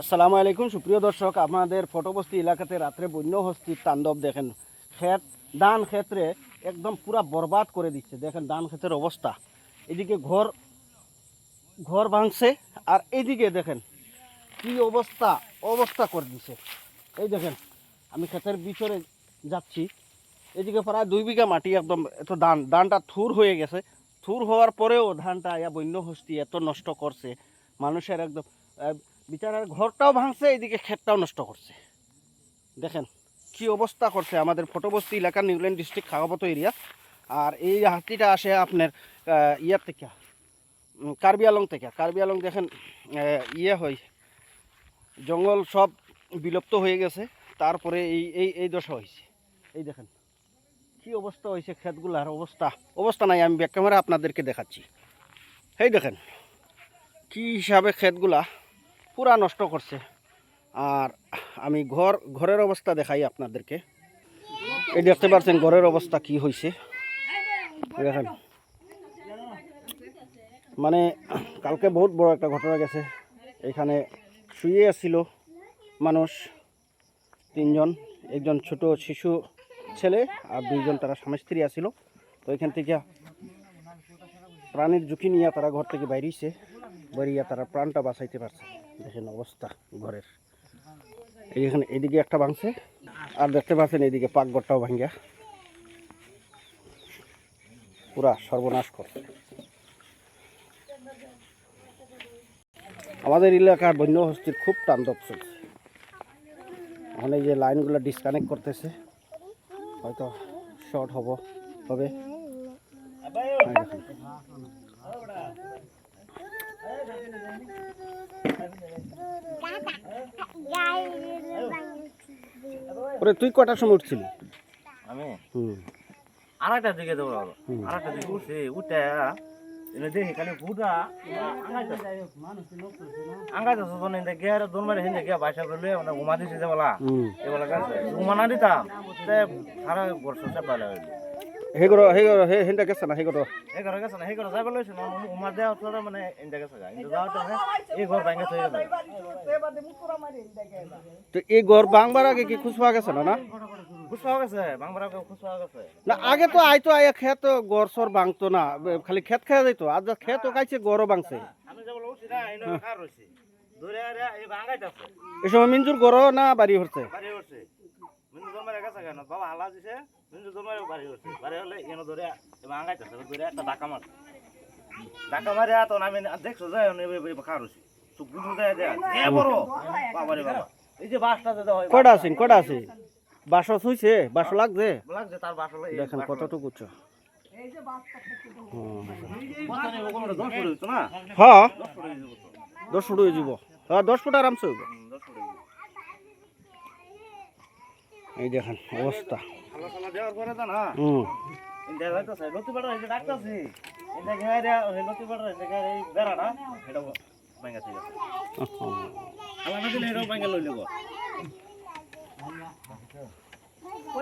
আসসালামু আলাইকুম, সুপ্রিয় দর্শক আমাদের ফটোবস্তি এলাকাতে রাত্রে বন্য হস্তির তাণ্ডব দেখেন। ক্ষেত ধান ক্ষেত্রে একদম পুরা বরবাদ করে দিচ্ছে। দেখেন ধান ক্ষেতের অবস্থা। এদিকে ঘর ঘর ভাঙছে আর এইদিকে দেখেন কি অবস্থা অবস্থা করে দিছে এই দেখেন, আমি ক্ষেতের ভিতরে যাচ্ছি। এদিকে প্রায় দুই বিঘা মাটি একদম এত ধান ধানটা থুর হয়ে গেছে। থুর হওয়ার পরেও ধানটা, ইয়া বন্য হস্তি এত নষ্ট করছে। মানুষের একদম বিচারার ঘরটাও ভাঙছে, এইদিকে ক্ষেতটাও নষ্ট করছে। দেখেন, কি অবস্থা করছে আমাদের ফটোবস্তি এলাকার নিউল্যান্ড ডিস্ট্রিক্ট খাওয়াবত এরিয়া। আর এই হাতিটা আসে আপনার ইয়ার থেকে কার্বি আলং থেকে। কার্বি আলং দেখেন ইয়ে হয়, জঙ্গল সব বিলুপ্ত হয়ে গেছে। তারপরে এই এই এই দশা হয়েছে। এই দেখেন, কি অবস্থা হয়েছে ক্ষেতগুলার অবস্থা। অবস্থা নাই, আমি ব্যাক ক্যামেরা আপনাদেরকে দেখাচ্ছি। এই দেখেন, কি হিসাবে ক্ষেতগুলা পুরা নষ্ট করছে। আর আমি ঘর, ঘরের অবস্থা দেখাই আপনাদেরকে। এই দেখতে পাচ্ছেন ঘরের অবস্থা কি হয়েছে দেখেন। মানে কালকে বহুত বড় একটা ঘটনা গেছে। এখানে শুয়ে আসছিল মানুষ, তিনজন, একজন ছোট শিশু ছেলে আর দুইজন তারা স্বামী স্ত্রী আসছিল তো এখান থেকে প্রাণীর ঝুঁকি নিয়ে তারা ঘর থেকে বাইরেছে বেরিয়ে তারা প্রাণটা বাঁচাইতে পারছে। দেখেন অবস্থা ঘরের। এখানে এদিকে একটা ভাঙছে, আর দেখতে পাচ্ছেন এদিকে পাকঘরটাও ভাঙ্গা পুরা সর্বনাশ করছে। আমাদের এলাকার বন্য হস্তির খুব তাণ্ডব চলছে। এখন এই যে লাইনগুলো ডিসকানেক্ট করতেছে, হয়তো শর্ট হব হবে। ওরে তুই কটার সময় উঠছিলি? আমি? হুম। আড়াইটার দিকে দৌড়ালো হুম। আড়াইটার দিকে উঠছি উঠে এনে দেখি খালি পুরা আঙ্গাইতে সুতন হিন্দে গিয়ে দোন মারে হিন্দে গিয়ে বাইসা করলে মানে ঘুমা দিছি যে বলা। এ বলা গেছে ঘুমা না দিতাম সারা বর্ষ পালা হইল হে করো হে করো হে হেনটা গেছে না হে করো এই ঘরে গেছে না ঘরে যাবে লইছে না উমা দেওয়া তো মানে ইন্দে গেছে গা। ইন্দে যাওয়া তো এই ঘর ভাঙ্গে থই গেছে তো এই ঘর ভাঙবার আগে কি খুশ পাওয়া গেছে না না? খুশ পাওয়া গেছে বাংবার খুশ পাওয়া গেছে। না আগে তো আইতো আয়া খেত গড় সর ভাঙতো না খালি খেত খেয়ে যাইতো আজ যা খেত কাইছে গড়ও ভাঙছে। আমি যে বলে না এই খার রইছি ধরে আরে এই ভাঙ্গাইতাছে এই সময় মিঞ্জুর গড়ও না বাড়ি হচ্ছে বাড়ি গেছে কেন? বাবা হালা দিছে মিন্দু জন্মারে বাড়ি বাড়ি হলে এনে ধরে ধরে একটা ডাকা মার। ডাকা মারে তো আমি দেখছ দেয় বড়? বাবা রে বাবা। এই যে বাসটা হয় কটা আছেন কটা আছে? বাসো থুইছে বাসো লাগছে? লাগছে তার বাস হলে দেখেন কতটুকু উচ্চ। দশ ফুট না হ্যাঁ দশ ফুট হয়ে যাব। হ্যাঁ দশ ফুট আরামসে হইব। এটা দেখেন অবস্থা। আছে আলাদা দিলে এরকম ভাঙা লইলে গো